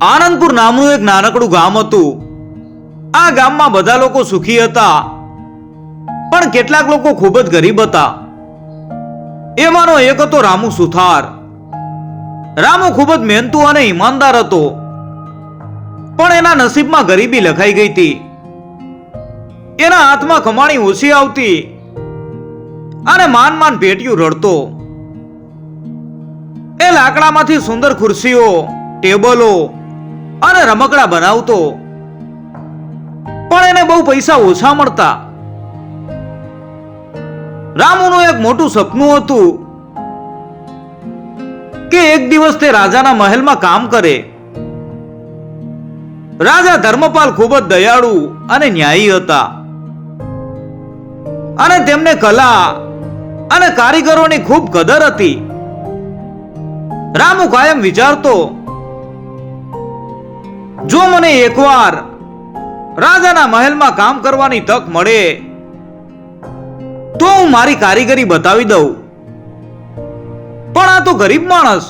આનંદપુર નામનું એક નાનકડું ગામ હતું. આ ગામમાં બધા લોકો સુખી હતા, પણ કેટલાક લોકો ખૂબ જ ગરીબ હતા. એમાંનો એક હતો રામુ સુથાર. રામુ ખૂબ જ મહેનતુ અને ઈમાનદાર હતો, પણ એના નસીબમાં ગરીબી લખાઈ ગઈ હતી. એના હાથમાં કમાણી ઓછી આવતી અને માન માન ભેટિયું રડતો. એ લાકડામાંથી સુંદર ખુરશીઓ, ટેબલો અને રમકડા બનાવતો. પણ એને બહુ પૈસા ઓછા મળતા. રામુનું એક મોટું સપનું હતું કે એક દિવસ તે રાજાના મહેલમાં કામ કરે. રાજા ધર્મપાલ ખૂબ જ દયાળુ અને ન્યાયી હતા. અને તેમને કલા અને કારીગરોની ખૂબ કદર હતી. રામુ કાયમ વિચારતો જો મને એકવાર રાજાના મહેલમાં કામ કરવાની તક મળે, તો હું મારી કારીગરી બતાવી દઉં. પણ આ તો ગરીબ માણસ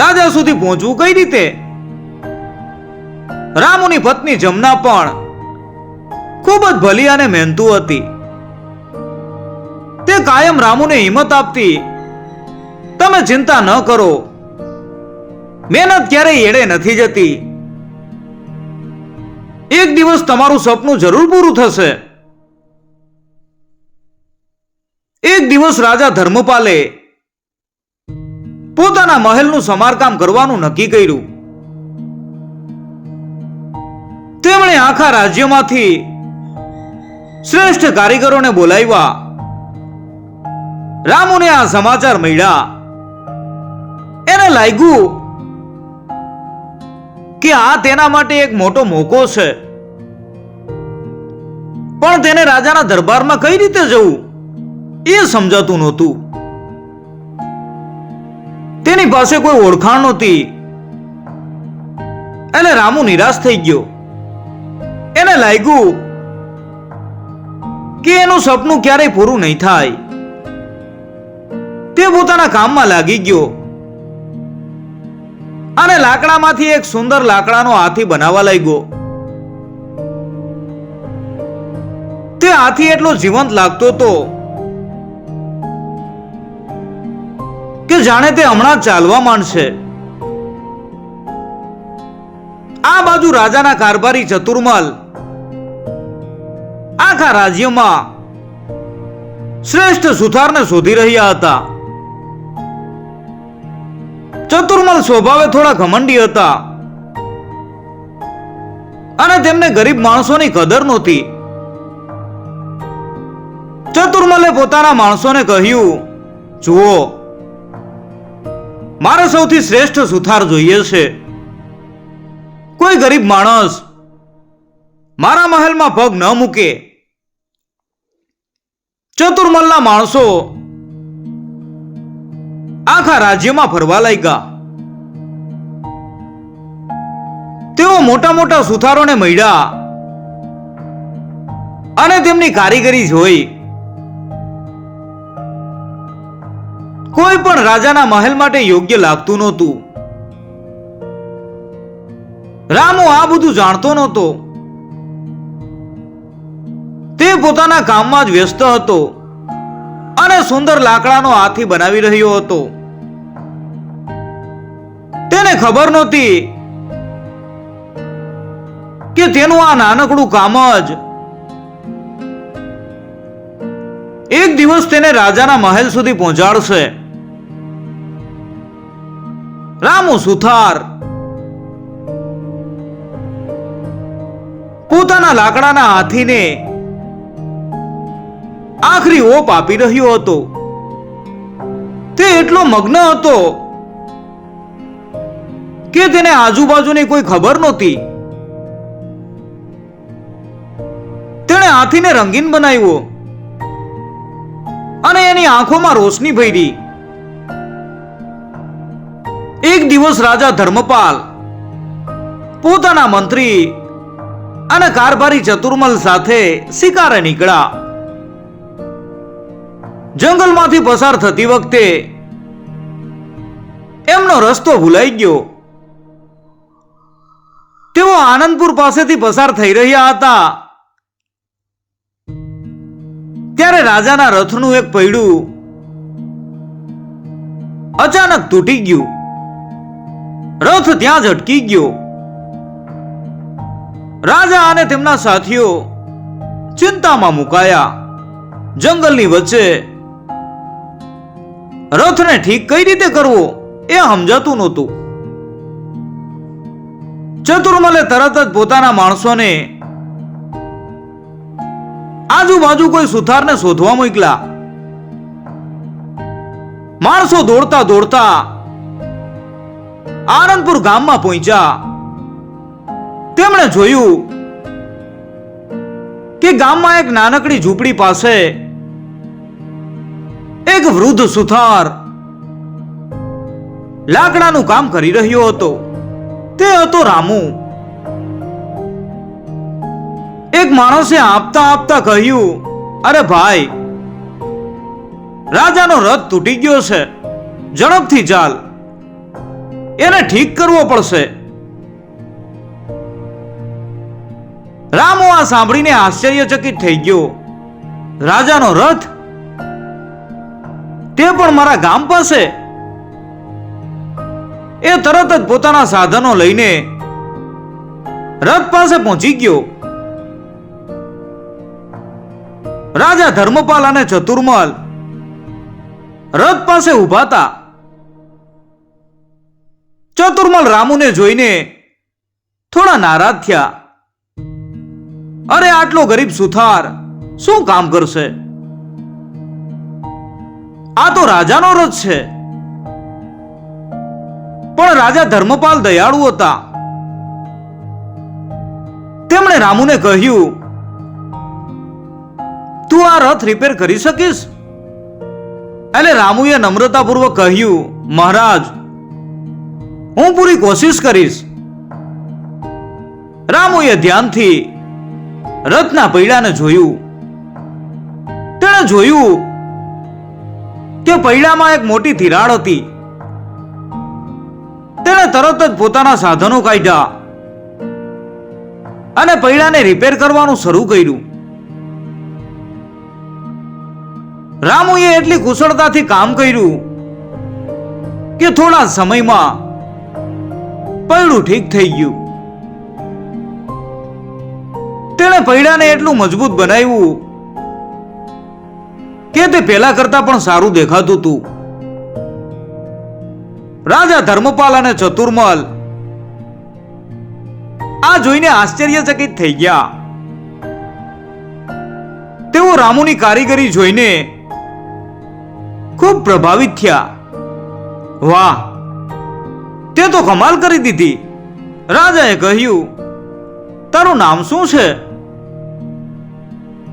રાજા સુધી પહોંચવું કઈ રીતે? રામુની પત્ની જમના પણ ખૂબ જ ભલી અને મહેનતુ હતી. તે કાયમ રામુને હિંમત આપતી, તમે ચિંતા ન કરો. મહેનત ક્યારેય એડે નથી જતી. એક દિવસ તમારું સપનું જરૂર પૂરું થશે. એક દિવસ રાજા ધર્મપાલે પોતાના મહેલનું સમારકામ કરવાનું નક્કી કર્યું. તેમણે આખા રાજ્યમાંથી શ્રેષ્ઠ કારીગરોને બોલાવ્યા. રામુને આ સમાચાર મળ્યા. એને લાગ્યું કે આ તેના માટે એક મોટો મોકો છે. પણ તેને રાજાના દરબારમાં કઈ રીતે જવું? એ સમજાતું નહોતું. તેની પાસે કોઈ ઓળખાણ નહોતી. એટલે રામુ નિરાશ થઈ ગયો. એને લાગ્યું કે એનું સપનું ક્યારેય પૂરું નહીં થાય. તે પોતાના કામમાં લાગી ગયો. અને લાકડામાંથી એક સુંદર લાકડાનો હાથી બનાવવા લાગ્યો. તે હાથી એટલો જીવંત લાગતો હતો કે જાણે તે હમણાં ચાલવા માંડશે. આ બાજુ રાજાના કારભારી ચતુર્મલ આખા રાજ્યમાં શ્રેષ્ઠ સુથારને શોધી રહ્યા હતા. ચતુર્મલ સ્વભાવે થોડા ઘમંડી હતા. અને તેમને ગરીબ માણસોની કદર નહોતી. ચતુર્મલે પોતાના માણસોને કહ્યું, જુઓ, મારે સૌથી શ્રેષ્ઠ સુથાર જોઈએ છે. કોઈ ગરીબ માણસ મારા મહેલમાં પગ ન મૂકે. ચતુર્મલના માણસો આખા રાજ્યમાં ફરવા લાગ્યા. તેઓ મોટા મોટા સુથારોને મળ્યા અને તેમની કારીગરી જોઈ. કોઈ પણ રાજાના મહેલ માટે યોગ્ય લાગતું નહોતું. રામુ આ બધું જાણતો નહોતો. તે પોતાના કામમાં જ વ્યસ્ત હતો. અને સુંદર લાકડાનો હાથી બનાવી રહ્યો હતો. તેને ખબર નહોતી કે તેનું આ નાનકડું કામ જ એક દિવસ તેને રાજાના મહેલ સુધી પહોંચાડશે. રામુ સુથાર પોતાના લાકડાના હાથીને આખરી ઓપ આપી રહ્યો હતો. તે એટલો મગ્ન હતો કે તેને આજુબાજુની કોઈ ખબર નહોતી. તેણે હાથીને રંગીન બનાવ્યો અને એની આંખોમાં રોશની ભરી. એક દિવસ રાજા ધર્મપાલ, પોતાના મંત્રી અને કારભારી ચતુર્મલ સાથે શિકારે નીકળ્યા. જંગલમાંથી પસાર થતી વખતે એમનો રસ્તો ભૂલાઈ ગયો. તેઓ આનંદપુર પાસેથી પસાર થઈ રહ્યા હતા. ત્યારે રાજાના રથનું એક પૈડું અચાનક તૂટી ગયું. રથ ત્યાં જ અટકી ગયો. રાજા અને તેમના સાથીઓ ચિંતામાં મુકાયા. જંગલની વચ્ચે રથને ઠીક કઈ રીતે કરવો એ સમજાતું નહોતું. ચતુર્મલે તરત જ પોતાના માણસોને આજુબાજુ કોઈ સુથારને શોધવા મોકલા માણસો દોડતા દોડતા આનંદપુર ગામમાં પહોંચ્યા. તેમણે જોયું કે ગામમાં એક નાનકડી ઝૂંપડી પાસે એક વૃદ્ધ સુથાર લાકડાનું કામ કરી રહ્યો હતો. તે હતો રામુ. એક માણસે આપતા આપતા કહ્યું, અરે ભાઈ, રાજાનો રથ તૂટી ગયો છે. ઝડપથી ચાલ. એને ઠીક કરવો પડશે. રામો આ સાંભળીને આશ્ચર્યચકિત થઈ ગયો. રાજાનો રથ તે પણ મારા ગામ પાસે? એ તરત જ પોતાના સાધનો લઈને રથ પાસે પહોંચી ગયો. રાજા ધર્મપાલ અને ચતુર્મલ રથ પાસે ઉભાતા ચતુર્મલ રામુને જોઈને થોડા નારાજ થયા. અરે, આટલો ગરીબ સુથાર શું કામ કરશે? આ તો રાજાનો રથ છે. પણ રાજા ધર્મપાલ દયાળુ હતા. તેમણે રામુને કહ્યું, તું આ રથ રિપેર કરી શકીશ? એટલે રામુએ નમ્રતાપૂર્વક કહ્યું, મહારાજ, હું પૂરી કોશિશ કરીશ. રામુએ ધ્યાનથી રથના પૈડાને જોયું. તેણે જોયું કે પૈડામાં એક મોટી તિરાડ હતી. તેણે તરત જ પોતાના સાધનો કાઢ્યા અને પૈડાને રિપેર કરવાનું શરૂ કર્યું. રામુએ એટલી કુશળતાથી કામ કર્યું કે થોડા સમયમાં પૈડું ઠીક થઈ ગયું. તેણે પૈડાને એટલું મજબૂત બનાવ્યું કે તે પેલા કરતા પણ સારું દેખાતું હતું રાજા ધર્મપાલ અને ચતુર્મલ આ જોઈને આશ્ચર્યચકિત થઈ ગયા. તેઓ રામુની કારીગરી જોઈને ખૂબ પ્રભાવિત થયા. વાહ, તે તો કમાલ કરી દીધી. રાજાએ કહ્યું, તારું નામ શું છે?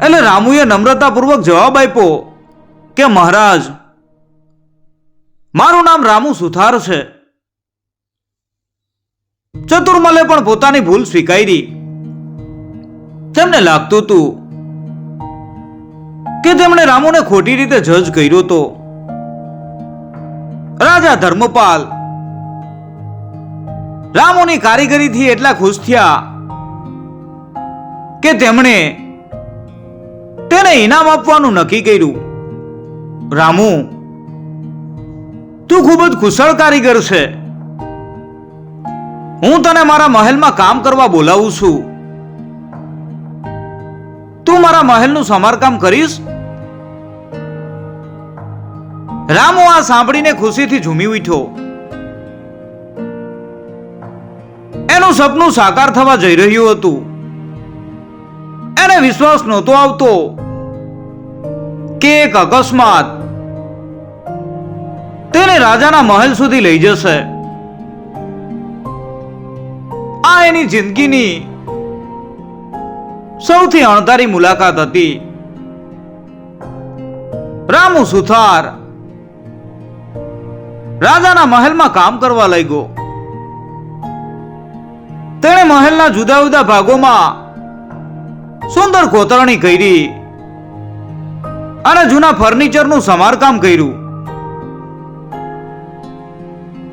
એટલે રામુએ નમ્રતાપૂર્વક જવાબ આપ્યો કે મહારાજ, મારું નામ રામુ સુથાર છે. ચતુર્મલે પણ પોતાની ભૂલ સ્વીકારી. તેમને લાગતું હતું કે તેમણે રામુને ખોટી રીતે જજ કર્યો તો. રાજા ધર્મપાલ રામુની કારીગરીથી એટલા ખુશ થયા કે તેમણે તેને ઇનામ આપવાનું નક્કી કર્યું. રામુ, તું ખૂબ જ કુશળ કારીગર છે. હું તને મારા મહેલમાં કામ કરવા બોલાવું છું. તું મારા મહેલનું સમારકામ કરીશ? રામુ આ સાંભળીને ખુશીથી ઝૂમી ઉઠ્યો. એનું સપનું સાકાર થવા જઈ રહ્યું હતું. એને વિશ્વાસ નહોતો આવતો કે એક અકસ્માત તેને રાજાના મહેલ સુધી લઈ જશે. આ એની જિંદગીની સૌથી અણધારી મુલાકાત હતી. રામુ સુથાર રાજાના મહેલમાં કામ કરવા લાગ્યો. તેણે મહેલના જુદા જુદા ભાગોમાં સુંદર કોતરણી કરી અને જૂના ફર્નિચરનું સમારકામ કર્યું.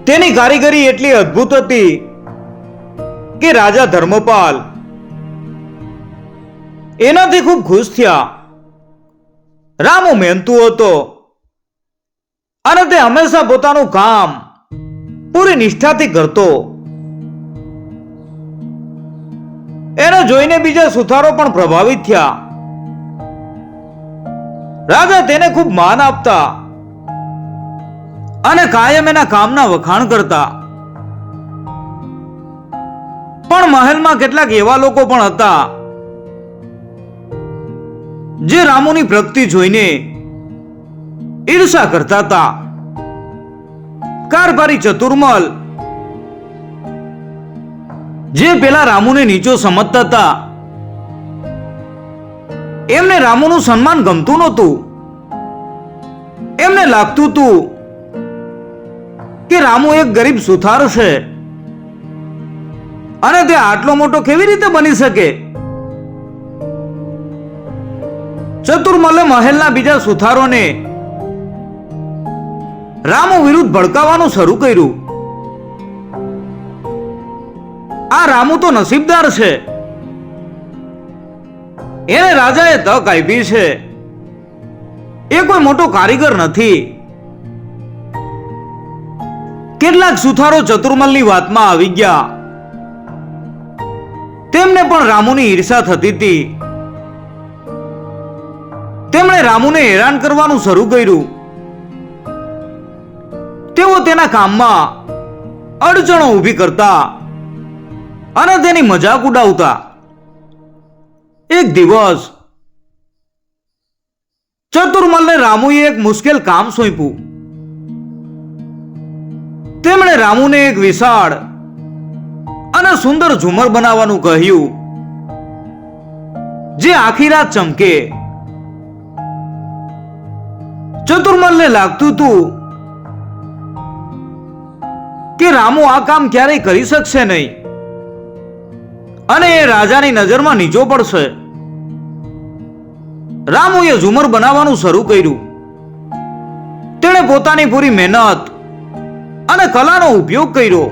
તેની કારીગરી એટલી અદ્ભુત હતી કે રાજા ધર્મપાલ એનાથી ખૂબ ખુશ થયા. રામુ મહેનતુ હતો અને તે હંમેશા પોતાનું કામ પૂરી નિષ્ઠાથી કરતો. એને જોઈને બીજા સુથારો પણ પ્રભાવિત થયા. રાજા તેને ખૂબ માન આપતા અને કાયમ એના કામના વખાણ કરતા. પણ મહેલમાં કેટલાક એવા લોકો પણ હતા, જે રામુની પ્રગતિ જોઈને ઈર્ષા કરતા હતા. કારભારી ચતુર્મલ, જે પેલા રામુને નીચો સમજતા હતા. એમને રામુનું સન્માન ગમતું નહોતું. એમને લાગતું હતું કે રામુ એક ગરીબ સુથાર છે. અને તે આટલો મોટો કેવી રીતે બની શકે? ચતુર્મલે મહેલના બીજા સુથારોને રામુ વિરુદ્ધ ભડકાવવાનું શરૂ કર્યું. આ રામુ તો નસીબદાર છે. એને રાજાએ તક આપી છે. એ કોઈ મોટો કારીગર નથી. કેટલાક સુથારો ચતુર્મલની વાતમાં આવી ગયા. તેમને પણ રામુની ઈર્ષા થતી હતી. તેમણે રામુને હેરાન કરવાનું શરૂ કર્યું. તેઓ તેના કામમાં અડચણો ઊભી કરતા અને તેની મજાક ઉડાવતા. એક દિવસ ચતુર્મલને રામુએ એક મુશ્કેલ કામ સોંપ્યું. તેમણે રામુને એક વિશાળ અને સુંદર ઝુમર બનાવવાનું કહ્યું, જે આખી રાત ચમકે. ચતુર્મલને લાગતું હતું કે રામુ આ કામ ક્યારેય કરી શકશે નહીં અને એ રાજાની નજરમાં નીચો પડશે. રામુએ ઝુમર બનાવવાનું શરૂ કર્યું. તેણે પોતાની પૂરી મહેનત અને કલાનો ઉપયોગ કર્યો.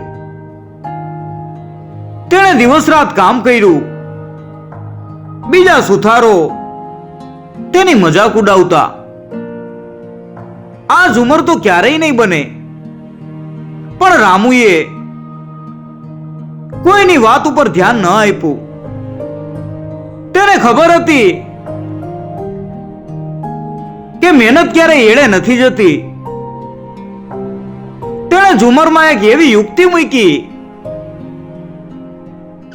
તેણે દિવસ રાત કામ કર્યું. બીજા સુથારો તેની મજાક ઉડાવતા. આ ઝુમર તો ક્યારેય નહીં બને. પણ રામુએ કોઈની વાત ઉપર ધ્યાન ન આપ્યું. તેને ખબર હતી કે મહેનત ક્યારેય એળે નથી જતી. તેણે ઝુમરમાં એક એવી યુક્તિ મૂકી,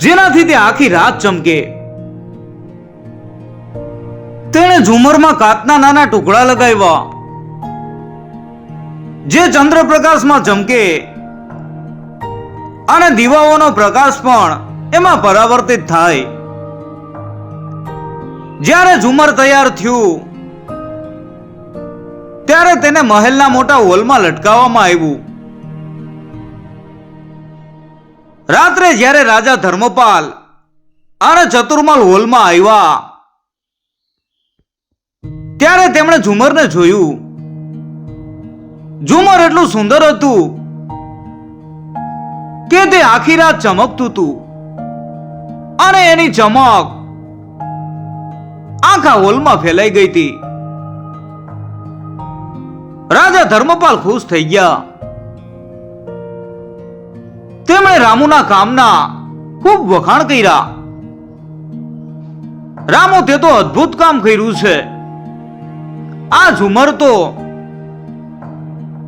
જેનાથી તે આખી રાત ચમકે. તેણે ઝુમરમાં કાચના નાના ટુકડા લગાવ્યા, જે ચંદ્રપ્રકાશમાં ચમકે અને દીવાઓનો પ્રકાશ પણ એમાં પરાવર્તિત થાય. જ્યારે ઝુમર તૈયાર થયું, ત્યારે તેને મહેલના મોટા હોલમાં લટકાવવામાં આવ્યું. રાત્રે જ્યારે રાજા ધર્મપાલ અને ચતુર્માલ હોલમાં આવ્યા, ત્યારે તેમણે ઝુમરને જોયું. ઝુમર એટલું સુંદર હતું કે તે આખી રાત ચમકતું હતું. અને એની ચમક આખા હોલમાં ફેલાઈ ગઈ હતી. રાજા ધર્મપાલ ખુશ થઈ ગયા. તેમણે રામુના કામના ખૂબ વખાણ કર્યા. રામુ તે તો અદ્ભુત કામ કર્યું છે. આ ઝુમર તો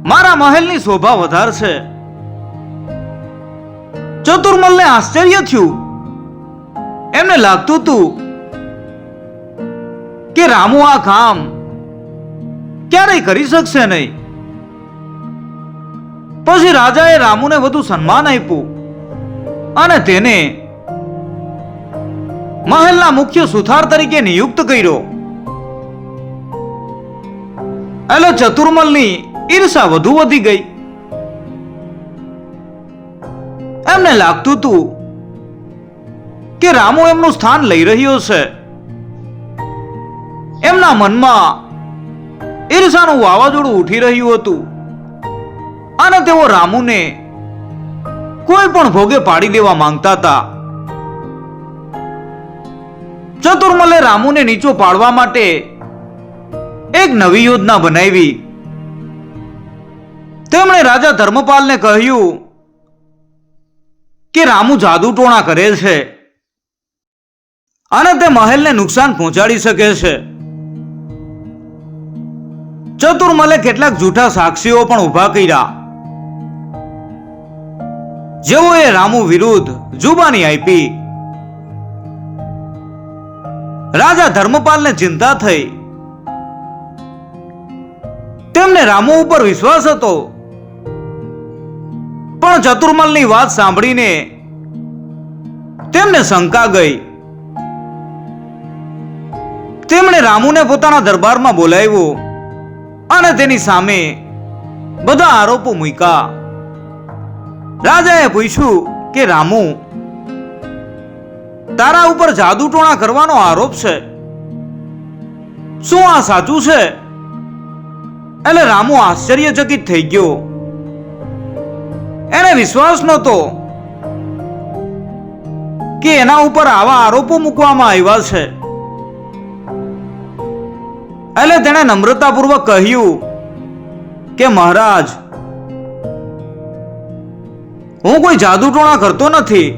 મારા મહેલની શોભા વધારશે. ચતુર્મલને આશ્ચર્ય થયું. એમને લાગતું હતું કે રામુ આ કામ ક્યારેય કરી શકશે નહીં. પછી રાજાએ રામુને વધુ સન્માન આપ્યું અને તેને મહેલના મુખ્ય સુથાર તરીકે નિયુક્ત કર્યો. એટલે ચતુર્મલની ઈર્ષા વધુ વધી ગઈ. એમને લાગતું હતું કે રામુ એમનું સ્થાન લઈ રહ્યો છે. એમના મનમાં ઈર્ષાનું વાવાઝોડું ઉઠી રહ્યું હતું. અને તેઓ રામુને કોઈ પણ ભોગે પાડી દેવા માંગતા હતા. ચતુર્મલે રામુને નીચો પાડવા માટે એક નવી યોજના બનાવી. તેમણે રાજા ધર્મપાલને કહ્યું કે રામુ જાદુ ટોણા કરે છે. અને તે મહેલને નુકસાન પહોંચાડી શકે છે. ચતુર્મલે કેટલાક જૂઠા સાક્ષીઓ પણ ઊભા કર્યા. જેઓએ રામુ વિરુદ્ધ જુબાની આપી. રાજા ધર્મપાલને ચિંતા થઈ. તેમને રામુ ઉપર વિશ્વાસ હતો. પણ ચતુર્મલની વાત સાંભળીને તેમને શંકા ગઈ. તેમણે રામુને પોતાના દરબારમાં બોલાવ્યો અને તેની સામે બધા આરોપો મૂક્યા. રાજાએ પૂછ્યું કે, રામુ, તારા ઉપર જાદુ ટોણા કરવાનો આરોપ છે. શું આ સાચું છે? એટલે રામુ આશ્ચર્યચકિત થઈ ગયો. એને વિશ્વાસ નહોતો કે એના ઉપર આવા આરોપો મૂકવામાં આવ્યા છે. એટલે તેણે નમ્રતાપૂર્વક કહ્યું કે, મહારાજ હું કોઈ જાદુ ટોણા કરતો નથી.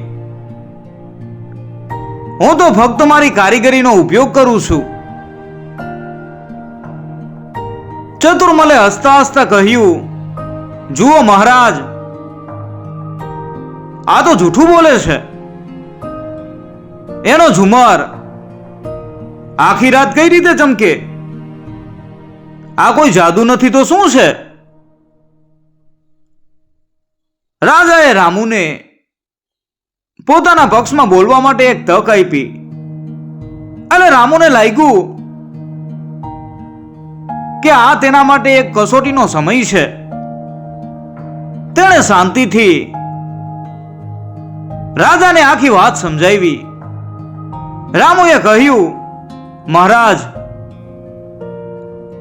હું તો ફક્ત મારી કારીગરીનો ઉપયોગ કરું છું. ચતુર્મલે હસતા હસતા કહ્યું, જુઓ મહારાજ, આ તો જૂઠું બોલે છે. એનો ઝુમર આખી રાત કઈ રીતે ચમકે? આ કોઈ જાદુ નથી તો શું છે? રાજાએ રામુને પોતાના પક્ષમાં બોલવા માટે એક તક આપી. અને રામુને લાગ્યું કે આ તેના માટે એક કસોટીનો સમય છે. તેણે શાંતિથી રાજાને આખી વાત સમજાવી. રામુએ કહ્યું, મહારાજ,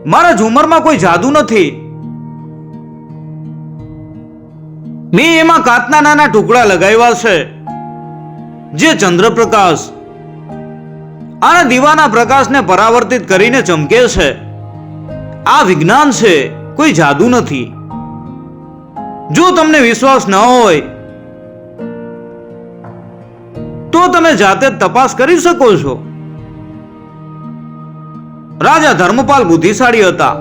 મારા ઝુમરમાં કોઈ જાદુ નથી. મેં એમાં કાચના નાના ટુકડા લગાવ્યા છે, જે ચંદ્રપ્રકાશ અને દીવાના પ્રકાશને પરાવર્તિત કરીને ચમકે છે. આ વિજ્ઞાન છે, કોઈ જાદુ નથી. જો તમને વિશ્વાસ ન હોય, તો તમે જાતે તપાસ કરી શકો છો. રાજા ધર્મપાલ બુદ્ધિશાળી હતા.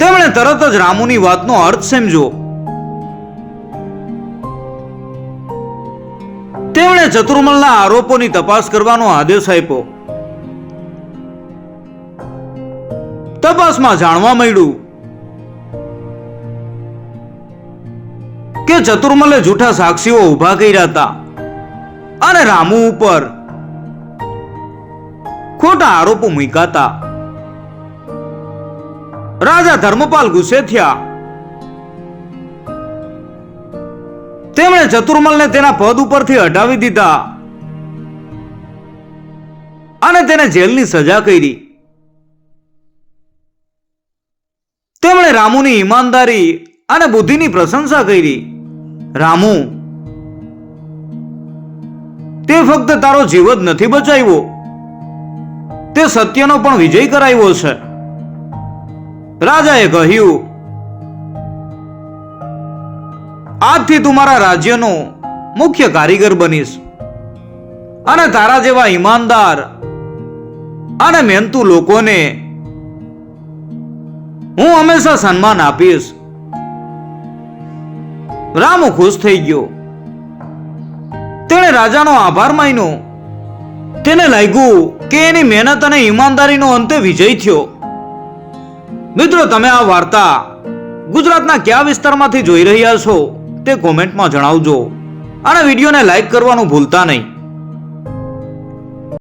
તેમણે તરત જ રામુની વાતનો અર્થ સમજો. તેમણે ચતુર્મલના આરોપોની તપાસ કરવાનો આદેશ આપ્યો. તપાસમાં જાણવા મળ્યું કે ચતુર્મલે જૂઠા સાક્ષીઓ ઊભા કર્યા હતા અને રામુ ઉપર ખોટા આરોપો મૂક્યા હતા. રાજા ધર્મપાલ ગુસ્સે થયા. તેમણે ચતુર્મલને તેના પદ ઉપરથી હટાવી દીધા અને તેને જેલની સજા કરી. તેમણે રામુની ઈમાનદારી અને બુદ્ધિની પ્રશંસા કરી. રામુ, તે ફક્ત તારો જીવ જ નથી બચાવ્યો. તે સત્યનો પણ વિજય કરાવ્યો છે. રાજાએ કહ્યું, આજથી તું મારા રાજ્યનો મુખ્ય કારીગર બનીશ અને તારા જેવા ઈમાનદાર અને મહેનતુ લોકોને હું હંમેશા સન્માન આપીશ. રામુ ખુશ થઈ ગયો. તેણે રાજાનો આભાર માન્યો. તેને લાગ્યું કે એની મહેનત અને ઈમાનદારીનો અંતે વિજય થયો. મિત્રો, તમે આ વાર્તા ગુજરાતના કયા વિસ્તારમાંથી જોઈ રહ્યા છો તે કોમેન્ટમાં જણાવજો. અને વિડીયોને લાઈક કરવાનું ભૂલતા નહીં.